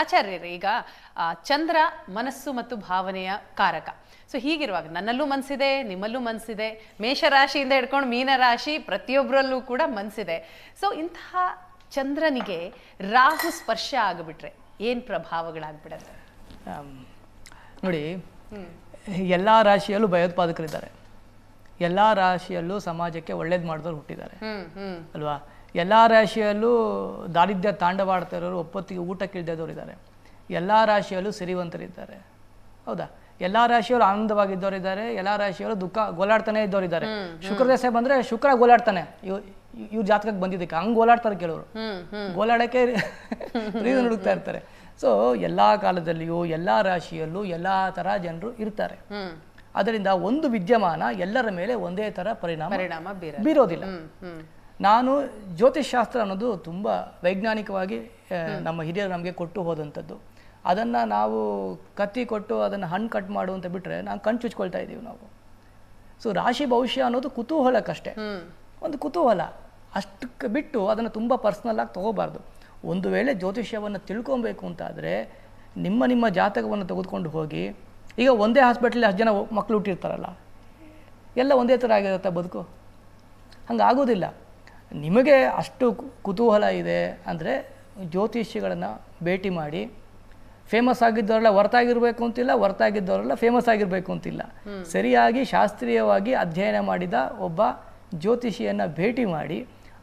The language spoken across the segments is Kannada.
ಆಚಾರ್ಯರೇ ಈಗ ಚಂದ್ರ ಮನಸ್ಸು ಮತ್ತು ಭಾವನೆಯ ಕಾರಕ. ಸೊ ಹೀಗಿರುವಾಗ ನನ್ನಲ್ಲೂ ಮನಸ್ಸಿದೆ ನಿಮ್ಮಲ್ಲೂ ಮನಸ್ಸಿದೆ ಮೇಷರಾಶಿಯಿಂದ ಹಿಡ್ಕೊಂಡು ಮೀನರಾಶಿ ಪ್ರತಿಯೊಬ್ಬರಲ್ಲೂ ಕೂಡ ಮನಸ್ಸಿದೆ ಸೊ ಇಂತಹ ಚಂದ್ರನಿಗೆ ರಾಹು ಸ್ಪರ್ಶ ಆಗಿಬಿಟ್ರೆ ಏನು ಪ್ರಭಾವಗಳಾಗ್ಬಿಡತ್ತೆ? ನೋಡಿ ಎಲ್ಲ ರಾಶಿಯಲ್ಲೂ ಭಯೋತ್ಪಾದಕರಿದ್ದಾರೆ. ಎಲ್ಲ ರಾಶಿಯಲ್ಲೂ ಸಮಾಜಕ್ಕೆ ಒಳ್ಳೇದು ಮಾಡಿದವ್ರು ಹುಟ್ಟಿದ್ದಾರೆ. ಅಲ್ವಾ? ಎಲ್ಲ ರಾಶಿಯಲ್ಲೂ ದಾರಿದ್ರ್ಯ ತಾಂಡವಾಡ್ತಾ ಇರೋರು ಒಪ್ಪತ್ತಿಗೆ ಊಟಕ್ಕೆ ಇಳಿದವರು ಇದ್ದಾರೆ ಎಲ್ಲ ರಾಶಿಯಲ್ಲೂ ಸಿರಿವಂತರಿದ್ದಾರೆ. ಹೌದಾ? ಎಲ್ಲ ರಾಶಿಯವರು ಆನಂದವಾಗಿದ್ದವರು ಇದ್ದಾರೆ ಎಲ್ಲ ರಾಶಿಯವರು ದುಃಖ ಗೋಲಾಡ್ತಾನೆ ಇದ್ದವರು ಇದ್ದಾರೆ ಶುಕ್ರ ದಶೆ ಬಂದ್ರೆ ಶುಕ್ರ ಗೋಲಾಡ್ತಾನೆ. ಇವ್ ಇವ್ರ ಜಾತಕಕ್ಕೆ ಬಂದಿದ್ದಕ್ಕೆ ಹಂಗೆ ಗೋಲಾಡ್ತಾರೆ ಕೆಲವರು. ಗೋಲಾಡಕ್ಕೆ ರೀಸನ್ ಹುಡುಕ್ತಾ ಇರ್ತಾರೆ. ಸೊ ಎಲ್ಲ ಕಾಲದಲ್ಲಿಯೂ ಎಲ್ಲ ರಾಶಿಯಲ್ಲೂ ಎಲ್ಲ ಥರ ಜನರು ಇರ್ತಾರೆ. ಅದರಿಂದ ಒಂದು ವಿದ್ಯಮಾನ ಎಲ್ಲರ ಮೇಲೆ ಒಂದೇ ಥರ ಪರಿಣಾಮ ಬೀರೋದಿಲ್ಲ. ನಾನು ಜ್ಯೋತಿಷ್ ಶಾಸ್ತ್ರ ಅನ್ನೋದು ತುಂಬ ವೈಜ್ಞಾನಿಕವಾಗಿ ನಮ್ಮ ಹಿರಿಯರು ನಮಗೆ ಕೊಟ್ಟು ಹೋದಂಥದ್ದು. ಅದನ್ನು ನಾವು ಕತ್ತಿ ಕೊಟ್ಟು ಅದನ್ನು ಹಣ್ಣು ಕಟ್ ಮಾಡು ಅಂತ ಬಿಟ್ಟರೆ ನಾವು ಕಣ್ ಚುಚ್ಕೊಳ್ತಾ ಇದ್ದೀವಿ ನಾವು. ಸೊ ರಾಶಿ ಭವಿಷ್ಯ ಅನ್ನೋದು ಕುತೂಹಲಕ್ಕಷ್ಟೇ. ಒಂದು ಕುತೂಹಲ. ಅಷ್ಟಕ್ಕೆ ಬಿಟ್ಟು ಅದನ್ನು ತುಂಬ ಪರ್ಸ್ನಲ್ ಆಗಿ ತೊಗೋಬಾರ್ದು. ಒಂದು ವೇಳೆ ಜ್ಯೋತಿಷ್ಯವನ್ನು ತಿಳ್ಕೊಬೇಕು ಅಂತಾದರೆ ನಿಮ್ಮ ನಿಮ್ಮ ಜಾತಕವನ್ನು ತೆಗೆದುಕೊಂಡು ಹೋಗಿ ಈಗ ಒಂದೇ ಹಾಸ್ಪಿಟ್ಲಲ್ಲಿ ಹತ್ತು ಜನ ಮಕ್ಕಳು ಹುಟ್ಟಿರ್ತಾರಲ್ಲ ಎಲ್ಲ ಒಂದೇ ಥರ ಆಗಿರುತ್ತೆ ಬದುಕು? ಹಂಗಾಗೋದಿಲ್ಲ. ನಿಮಗೆ ಅಷ್ಟು ಕುತೂಹಲ ಇದೆ ಅಂದರೆ ಜ್ಯೋತಿಷಿಗಳನ್ನು ಭೇಟಿ ಮಾಡಿ ಫೇಮಸ್ ಆಗಿದ್ದವರೆಲ್ಲ ಹೊರತಾಗಿರ್ಬೇಕು ಅಂತಿಲ್ಲ ಹೊರತಾಗಿದ್ದವರೆಲ್ಲ ಫೇಮಸ್ ಆಗಿರಬೇಕು ಅಂತಿಲ್ಲ. ಸರಿಯಾಗಿ ಶಾಸ್ತ್ರೀಯವಾಗಿ ಅಧ್ಯಯನ ಮಾಡಿದ ಒಬ್ಬ ಜ್ಯೋತಿಷಿಯನ್ನು ಭೇಟಿ ಮಾಡಿ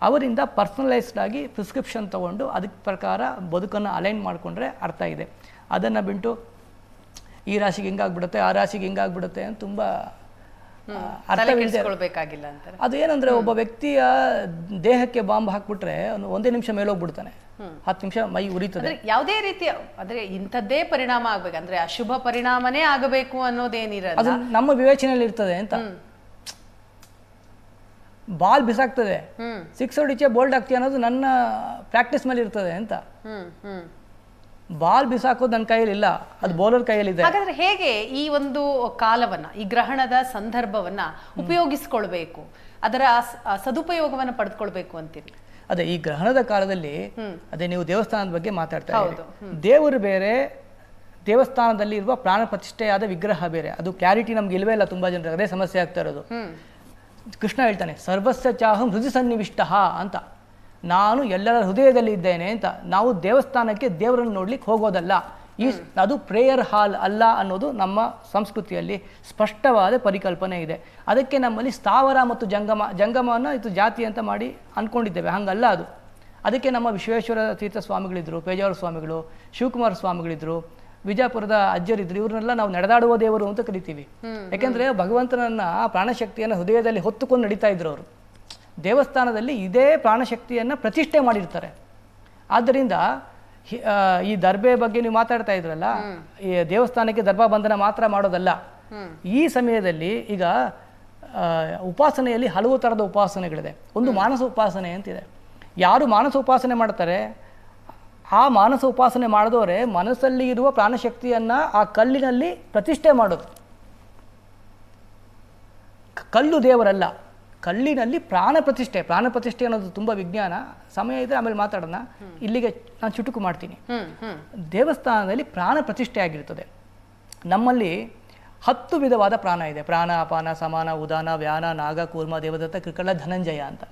ಅವರಿಂದ ಪರ್ಸನಲೈಸ್ಡ್ ಆಗಿ ಪ್ರಿಸ್ಕ್ರಿಪ್ಷನ್ ತಗೊಂಡು ಅದಕ್ಕೆ ಪ್ರಕಾರ ಬದುಕನ್ನು ಅಲೈನ್ ಮಾಡಿಕೊಂಡ್ರೆ ಅರ್ಥ ಇದೆ. ಅದನ್ನು ಬಿಟ್ಟು ಈ ರಾಶಿಗೆ ಹಿಂಗಾಗ್ಬಿಡುತ್ತೆ ಆ ರಾಶಿಗೆ ಹಿಂಗಾಗ್ಬಿಡುತ್ತೆ ಅಂತ ತುಂಬ ಅರ್ಥವಿಲ್ಲದೆ ಅಂತಾರೆ. ಅದು ಏನಂದ್ರೆ ಒಬ್ಬ ವ್ಯಕ್ತಿಯ ದೇಹಕ್ಕೆ ಬಾಂಬ್ ಹಾಕ್ಬಿಟ್ರೆ ಅವನು ಒಂದೇ ನಿಮಿಷ ಮೇಲೋಗ್ಬಿಡ್ತಾನೆ. ಹತ್ತು ನಿಮಿಷ ಮೈ ಉರಿತದೆ. ಯಾವುದೇ ರೀತಿಯ ಅಂದ್ರೆ ಇಂಥದ್ದೇ ಪರಿಣಾಮ ಆಗ್ಬೇಕು. ಅಂದ್ರೆ ಅಶುಭ ಪರಿಣಾಮನೇ ಆಗಬೇಕು ಅನ್ನೋದೇನಿರ ಅದು ನಮ್ಮ ವಿವೇಚನೆಯಲ್ಲಿ ಇರ್ತದೆ ಅಂತ. ಬಾಲ್ ಬಿಸಾಕ್ತದೆ. ಸಿಕ್ಸ್ ಹೊಡಿಚೆ ಬೋಲ್ಡ್ ಆಗ್ತೀಯ ಅನ್ನೋದು ನನ್ನ ಪ್ರಾಕ್ಟೀಸ್ ಮೇಲೆ ಇರ್ತದೆ ಅಂತ ಬಾಲ್ ಬಿಸಾಕೋದು ನನ್ನ ಕೈಯಲ್ಲಿ ಇಲ್ಲ ಅದು ಬೌಲರ್ ಕೈಯಲ್ಲಿದೆ. ಹಾಗಾದ್ರೆ ಹೇಗೆ ಈ ಒಂದು ಕಾಲವನ್ನ ಈ ಗ್ರಹಣದ ಸಂದರ್ಭವನ್ನ ಉಪಯೋಗಿಸ್ಕೊಳ್ಬೇಕು? ಅದರ ಸದುಪಯೋಗವನ್ನು ಪಡೆದುಕೊಳ್ಬೇಕು ಅಂತೀರಿ? ಅದೇ ಈ ಗ್ರಹಣದ ಕಾಲದಲ್ಲಿ ಅದೇ ನೀವು ದೇವಸ್ಥಾನದ ಬಗ್ಗೆ ಮಾತಾಡ್ತಾ ಹೌದು. ಇದ್ದೀರಿ ದೇವರು ಬೇರೆ ದೇವಸ್ಥಾನದಲ್ಲಿ ಇರುವ ಪ್ರಾಣ ಪ್ರತಿಷ್ಠೆಯಾದ ವಿಗ್ರಹ ಬೇರೆ. ಅದು ಕ್ಲಾರಿಟಿ ನಮ್ಗೆ ಇಲ್ವೇ ಇಲ್ಲ ತುಂಬಾ ಜನರಿಗೆ ಅದೇ ಸಮಸ್ಯೆ ಆಗ್ತಾ ಇರೋದು. ಕೃಷ್ಣ ಹೇಳ್ತಾನೆ ಸರ್ವಸ್ಯ ಚಾಹಂ ಹೃದಯ ಸನ್ನಿವಿಷ್ಟ ಅಂತ. ನಾನು ಎಲ್ಲರ ಹೃದಯದಲ್ಲಿ ಇದ್ದೇನೆ ಅಂತ ನಾವು ದೇವಸ್ಥಾನಕ್ಕೆ ದೇವರನ್ನು ನೋಡ್ಲಿಕ್ಕೆ ಹೋಗೋದಲ್ಲ. ಈ ಅದು ಪ್ರೇಯರ್ ಹಾಲ್ ಅಲ್ಲ ಅನ್ನೋದು ನಮ್ಮ ಸಂಸ್ಕೃತಿಯಲ್ಲಿ ಸ್ಪಷ್ಟವಾದ ಪರಿಕಲ್ಪನೆ ಇದೆ. ಅದಕ್ಕೆ ನಮ್ಮಲ್ಲಿ ಸ್ಥಾವರ ಮತ್ತು ಜಂಗಮ ಜಂಗಮವನ್ನು ಇದು ಜಾತಿ ಅಂತ ಮಾಡಿ ಅಂದ್ಕೊಂಡಿದ್ದೇವೆ ಹಂಗಲ್ಲ ಅದು. ಅದಕ್ಕೆ ನಮ್ಮ ವಿಶ್ವೇಶ್ವರ ತೀರ್ಥ ಸ್ವಾಮಿಗಳಿದ್ದರು ಪೇಜಾವರ ಸ್ವಾಮಿಗಳು ಶಿವಕುಮಾರ ಸ್ವಾಮಿಗಳಿದ್ದರು ವಿಜಯಪುರದ ಅಜ್ಜರಿದ್ರು ಇವ್ರನ್ನೆಲ್ಲ ನಾವು ನಡೆದಾಡುವ ದೇವರು ಅಂತ ಕರಿತೀವಿ. ಯಾಕೆಂದರೆ ಭಗವಂತನನ್ನ ಆ ಪ್ರಾಣಶಕ್ತಿಯನ್ನು ಹೃದಯದಲ್ಲಿ ಹೊತ್ತುಕೊಂಡು ನಡೀತಾ ಇದ್ರು ಅವರು. ದೇವಸ್ಥಾನದಲ್ಲಿ ಇದೇ ಪ್ರಾಣಶಕ್ತಿಯನ್ನು ಪ್ರತಿಷ್ಠೆ ಮಾಡಿರ್ತಾರೆ. ಆದ್ದರಿಂದ ಈ ದರ್ಬೆ ಬಗ್ಗೆ ನೀವು ಮಾತಾಡ್ತಾ ಇದ್ರಲ್ಲ ಈ ದೇವಸ್ಥಾನಕ್ಕೆ ದರ್ಭಾ ಬಂಧನ ಮಾತ್ರ ಮಾಡೋದಲ್ಲ. ಈ ಸಮಯದಲ್ಲಿ ಈಗ ಉಪಾಸನೆಯಲ್ಲಿ ಹಲವು ಥರದ ಉಪಾಸನೆಗಳಿದೆ. ಒಂದು ಮಾನಸ ಉಪಾಸನೆ ಅಂತಿದೆ. ಯಾರು ಮಾನಸ ಉಪಾಸನೆ ಮಾಡ್ತಾರೆ ಆ ಮಾನಸ ಉಪಾಸನೆ ಮಾಡಿದವರೆ ಮನಸ್ಸಲ್ಲಿ ಇರುವ ಪ್ರಾಣಶಕ್ತಿಯನ್ನು ಆ ಕಲ್ಲಿನಲ್ಲಿ ಪ್ರತಿಷ್ಠೆ ಮಾಡೋದು. ಕಲ್ಲು ದೇವರಲ್ಲ. ಕಲ್ಲಿನಲ್ಲಿ ಪ್ರಾಣ ಪ್ರತಿಷ್ಠೆ ಪ್ರಾಣ ಪ್ರತಿಷ್ಠೆ ಅನ್ನೋದು ತುಂಬ ವಿಜ್ಞಾನ. ಸಮಯ ಇದ್ರೆ ಆಮೇಲೆ ಮಾತಾಡೋಣ. ಇಲ್ಲಿಗೆ ನಾನು ಚುಟುಕು ಮಾಡ್ತೀನಿ. ದೇವಸ್ಥಾನದಲ್ಲಿ ಪ್ರಾಣ ಪ್ರತಿಷ್ಠೆ ಆಗಿರುತ್ತದೆ ನಮ್ಮಲ್ಲಿ ಹತ್ತು ವಿಧವಾದ ಪ್ರಾಣ ಇದೆ. ಪ್ರಾಣ ಅಪಾನ ಸಮಾನ ಉದಾನ ವ್ಯಾನ ನಾಗ ಕೂರ್ಮ ದೇವದತ್ತ ಕ್ರಿಕಳ ಧನಂಜಯ ಅಂತ.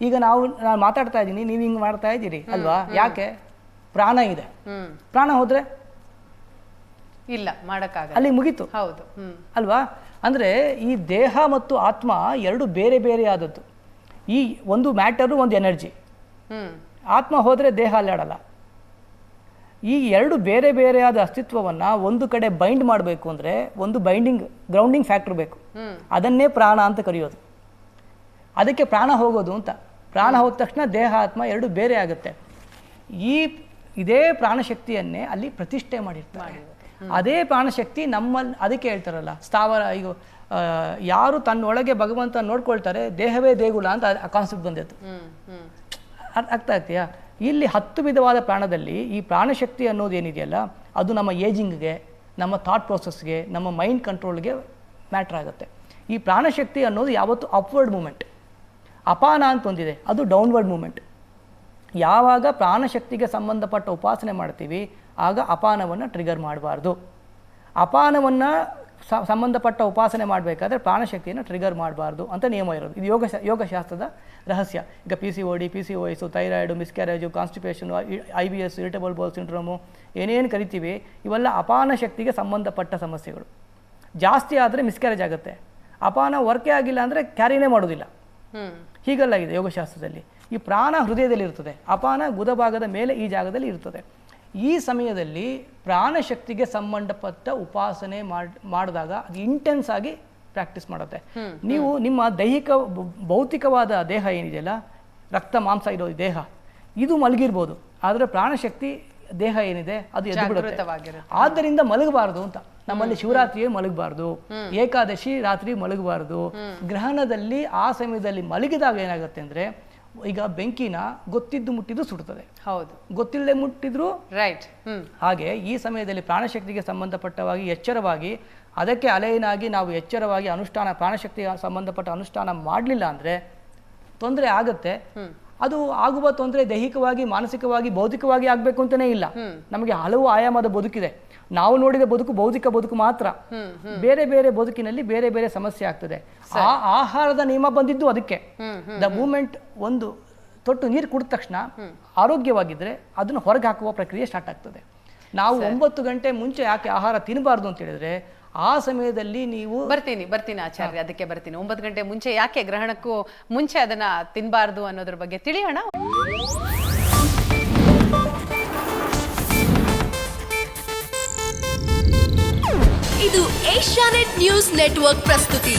ಈಗ ನಾವು ನಾನು ಮಾತಾಡ್ತಾ ಇದ್ದೀನಿ. ನೀವು ಹಿಂಗೆ ಮಾಡ್ತಾ ಇದ್ದೀರಿ ಅಲ್ವಾ? ಯಾಕೆ? ಪ್ರಾಣ ಇದೆ. ಪ್ರಾಣ ಹೋದ್ರೆ ಇಲ್ಲ ಮಾಡೋಕ್ಕಾಗ ಅಲ್ಲಿ ಮುಗೀತು. ಹೌದು ಅಲ್ವಾ? ಅಂದರೆ ಈ ದೇಹ ಮತ್ತು ಆತ್ಮ ಎರಡು ಬೇರೆ ಬೇರೆ ಆದದ್ದು. ಈ ಒಂದು ಮ್ಯಾಟರು ಒಂದು ಎನರ್ಜಿ. ಆತ್ಮ ಹೋದರೆ ದೇಹ ಅಲ್ಲಾಡಲ್ಲ ಈ ಎರಡು ಬೇರೆ ಬೇರೆಯಾದ ಅಸ್ತಿತ್ವವನ್ನು ಒಂದು ಕಡೆ ಬೈಂಡ್ ಮಾಡಬೇಕು ಅಂದರೆ ಒಂದು ಬೈಂಡಿಂಗ್ ಗ್ರೌಂಡಿಂಗ್ ಫ್ಯಾಕ್ಟರ್ ಬೇಕು. ಅದನ್ನೇ ಪ್ರಾಣ ಅಂತ ಕರೆಯೋದು. ಅದಕ್ಕೆ ಪ್ರಾಣ ಹೋಗೋದು ಅಂತ. ಪ್ರಾಣ ಹೋದ ತಕ್ಷಣ ದೇಹ ಆತ್ಮ ಎರಡು ಬೇರೆ ಆಗುತ್ತೆ. ಈ ಇದೇ ಪ್ರಾಣಶಕ್ತಿಯನ್ನೇ ಅಲ್ಲಿ ಪ್ರತಿಷ್ಠೆ ಮಾಡಿರ್ತಾರೆ. ಅದೇ ಪ್ರಾಣಶಕ್ತಿ ನಮ್ಮಲ್ಲಿ ಅದಕ್ಕೆ ಹೇಳ್ತಾರಲ್ಲ ಸ್ಥಾವರ ಈಗ ಯಾರು ತನ್ನೊಳಗೆ ಭಗವಂತ ನೋಡ್ಕೊಳ್ತಾರೆ ದೇಹವೇ ದೇಗುಲ ಅಂತ ಆ ಕಾನ್ಸೆಪ್ಟ್ ಬಂದಿತ್ತು. ಅರ್ಥ ಆಗ್ತೀಯಾ? ಇಲ್ಲಿ ಹತ್ತು ವಿಧವಾದ ಪ್ರಾಣದಲ್ಲಿ ಈ ಪ್ರಾಣಶಕ್ತಿ ಅನ್ನೋದು ಏನಿದೆಯಲ್ಲ ಅದು ನಮ್ಮ ಏಜಿಂಗ್ಗೆ ನಮ್ಮ ಥಾಟ್ ಪ್ರೊಸೆಸ್ಗೆ ನಮ್ಮ ಮೈಂಡ್ ಕಂಟ್ರೋಲ್ಗೆ ಮ್ಯಾಟ್ರ್ ಆಗುತ್ತೆ. ಈ ಪ್ರಾಣಶಕ್ತಿ ಅನ್ನೋದು ಯಾವತ್ತು ಅಪ್ವರ್ಡ್ ಮೂಮೆಂಟ್ ಅಪಾನ ಅಂತ ಒಂದಿದೆ ಅದು ಡೌನ್ವರ್ಡ್ ಮೂಮೆಂಟ್ ಯಾವಾಗ ಪ್ರಾಣಶಕ್ತಿಗೆ ಸಂಬಂಧಪಟ್ಟ ಉಪಾಸನೆ ಮಾಡ್ತೀವಿ ಆಗ ಅಪಾನವನ್ನು ಟ್ರಿಗರ್ ಮಾಡಬಾರ್ದು. ಅಪಾನವನ್ನು ಸಂಬಂಧಪಟ್ಟ ಉಪಾಸನೆ ಮಾಡಬೇಕಾದ್ರೆ ಪ್ರಾಣಶಕ್ತಿಯನ್ನು ಟ್ರಿಗರ್ ಮಾಡಬಾರ್ದು ಅಂತ ನಿಯಮ ಇರೋದು. ಇದು ಯೋಗ ಯೋಗಶಾಸ್ತ್ರದ ರಹಸ್ಯ. ಈಗ P C O D P C O S thyroid miscarriage constipation I B S irritable bowel syndrome ಏನೇನು ಕರಿತೀವಿ ಇವೆಲ್ಲ ಅಪಾನ ಶಕ್ತಿಗೆ ಸಂಬಂಧಪಟ್ಟ ಸಮಸ್ಯೆಗಳು. ಜಾಸ್ತಿ ಆದರೆ ಮಿಸ್ಕ್ಯಾರೇಜ್ ಆಗುತ್ತೆ. ಅಪಾನ ವರ್ಕೇ ಆಗಿಲ್ಲ ಅಂದರೆ ಕ್ಯಾರಿನೇ ಮಾಡೋದಿಲ್ಲ. ಹೀಗೆಲ್ಲ ಇದೆ ಯೋಗಶಾಸ್ತ್ರದಲ್ಲಿ ಈ ಪ್ರಾಣ ಹೃದಯದಲ್ಲಿ ಇರ್ತದೆ ಅಪಾನ ಗುದಭಾಗದ ಮೇಲೆ ಈ ಜಾಗದಲ್ಲಿ ಇರ್ತದೆ. ಈ ಸಮಯದಲ್ಲಿ ಪ್ರಾಣಶಕ್ತಿಗೆ ಸಂಬಂಧಪಟ್ಟ ಉಪಾಸನೆ ಮಾಡ್ ಮಾಡಿದಾಗ ಅದು ಇಂಟೆನ್ಸ್ ಆಗಿ ಪ್ರಾಕ್ಟೀಸ್ ಮಾಡುತ್ತೆ. ನೀವು ನಿಮ್ಮ ದೈಹಿಕ ಭೌತಿಕವಾದ ದೇಹ ಏನಿದೆಯಲ್ಲ ರಕ್ತ ಮಾಂಸ ಇರೋ ದೇಹ ಇದು ಮಲಗಿರ್ಬೋದು. ಆದರೆ ಪ್ರಾಣಶಕ್ತಿ ದೇಹ ಏನಿದೆ ಅದು ಎದ್ದು ಬಿಡುತ್ತೆ. ಜಾಗೃತವಾಗಿರುತ್ತೆ. ಆದ್ದರಿಂದ ಮಲಗಬಾರದು ಅಂತ. ನಮ್ಮಲ್ಲಿ ಶಿವರಾತ್ರಿ ಮಲಗಬಾರದು. ಏಕಾದಶಿ ರಾತ್ರಿ ಮಲಗಬಾರದು. ಗ್ರಹಣದಲ್ಲಿ ಆ ಸಮಯದಲ್ಲಿ ಮಲಗಿದಾಗ ಏನಾಗುತ್ತೆ ಅಂದ್ರೆ ಈಗ ಬೆಂಕಿನ ಗೊತ್ತಿದ್ದು ಮುಟ್ಟಿದ್ದು ಸುಡ್ತದೆ. ಹೌದು. ಗೊತ್ತಿಲ್ಲದೆ ಮುಟ್ಟಿದ್ರು ರೈಟ್ ಹಾಗೆ ಈ ಸಮಯದಲ್ಲಿ ಪ್ರಾಣಶಕ್ತಿಗೆ ಸಂಬಂಧಪಟ್ಟವಾಗಿ ಎಚ್ಚರವಾಗಿ ಅದಕ್ಕೆ ಅಲೆಯನಾಗಿ ನಾವು ಎಚ್ಚರವಾಗಿ ಅನುಷ್ಠಾನ ಪ್ರಾಣಶಕ್ತಿಗೆ ಸಂಬಂಧಪಟ್ಟ ಅನುಷ್ಠಾನ ಮಾಡಲಿಲ್ಲ ಅಂದರೆ ತೊಂದರೆ ಆಗುತ್ತೆ. ಅದು ಆಗುವ ತೊಂದರೆ ದೈಹಿಕವಾಗಿ ಮಾನಸಿಕವಾಗಿ ಬೌದ್ಧಿಕವಾಗಿ ಆಗಬೇಕು ಅಂತಲೇ ಇಲ್ಲ. ನಮಗೆ ಹಲವು ಆಯಾಮದ ಬದುಕಿದೆ. ನಾವು ನೋಡಿದ ಬದುಕು ಬೌದ್ಧಿಕ ಬದುಕು ಮಾತ್ರ. ಬೇರೆ ಬೇರೆ ಬದುಕಿನಲ್ಲಿ ಬೇರೆ ಬೇರೆ ಸಮಸ್ಯೆ ಆಗ್ತದೆ. ಆ ಆಹಾರದ ನಿಯಮ ಬಂದಿದ್ದು ಅದಕ್ಕೆ. ದ ಮೂಮೆಂಟ್ ಒಂದು ತೊಟ್ಟು ನೀರು ಕುಡಿದ ತಕ್ಷಣ ಆರೋಗ್ಯವಾಗಿದ್ದರೆ ಅದನ್ನು ಹೊರಗೆ ಹಾಕುವ ಪ್ರಕ್ರಿಯೆ ಸ್ಟಾರ್ಟ್ ಆಗ್ತದೆ. ನಾವು ಒಂಬತ್ತು ಗಂಟೆ ಮುಂಚೆ ಯಾಕೆ ಆಹಾರ ತಿನ್ನಬಾರ್ದು ಅಂತ ಹೇಳಿದ್ರೆ ಆ ಸಮಯದಲ್ಲಿ ನೀವು ಬರ್ತೀನಿ ಬರ್ತೀನಿ ಆಚಾರ್ಯ ಅದಕ್ಕೆ ಬರ್ತೀನಿ. ಒಂಬತ್ತು ಗಂಟೆ ಮುಂಚೆ ಯಾಕೆ ಗ್ರಹಣಕ್ಕೂ ಮುಂಚೆ ಅದನ್ನ ತಿನ್ನಬಾರ್ದು ಅನ್ನೋದ್ರ ಬಗ್ಗೆ ತಿಳಿಯೋಣ? ಇದು ಏಷ್ಯಾನೆಟ್ ನ್ಯೂಸ್ ನೆಟ್ವರ್ಕ್ ಪ್ರಸ್ತುತಿ.